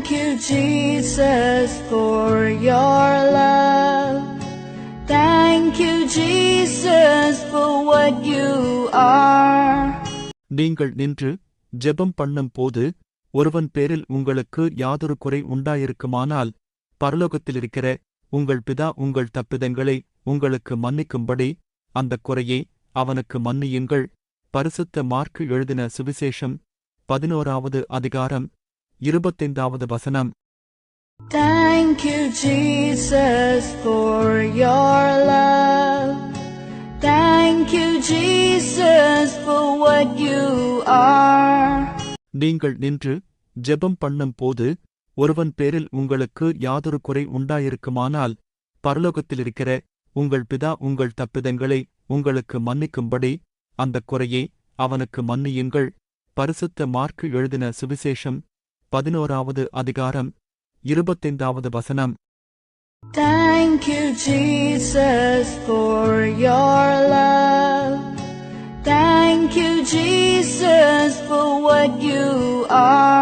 Thank you, Jesus, for your love. Thank you, Jesus, for what you are. நீங்கள் நின்று ஜெபம் பண்ணும் போது ஒருவன் பேரில் உங்களுக்கு யாதொரு குறை உண்டாயிருக்குமானால் பரலோகத்திலிருக்கிற உங்கள் பிதா உங்கள் தப்பிதங்களை உங்களுக்கு மன்னிக்கும்படி அந்தக் குறையை அவனுக்கு மன்னியுங்கள் பரிசுத்த மார்க்கு எழுதின சுவிசேஷம் பதினோராவது அதிகாரம் இருபத்தைந்தாவது வசனம் Thank you, Jesus, for your love. Thank you, Jesus, for what you are. நீங்கள் நின்று ஜெபம் பண்ணும் போது ஒருவன் பேரில் உங்களுக்கு யாதொரு குறை உண்டாயிருக்குமானால் பரலோகத்திலிருக்கிற உங்கள் பிதா உங்கள் தப்பிதங்களை உங்களுக்கு மன்னிக்கும்படி அந்தக் குறையை அவனுக்கு மன்னியுங்கள் பரிசுத்த மார்க்கு எழுதின சுவிசேஷம் பதினோராவது அதிகாரம் இருபத்தைந்தாவது வசனம் Thank you, Jesus, for your love. Thank you, Jesus, for what you are.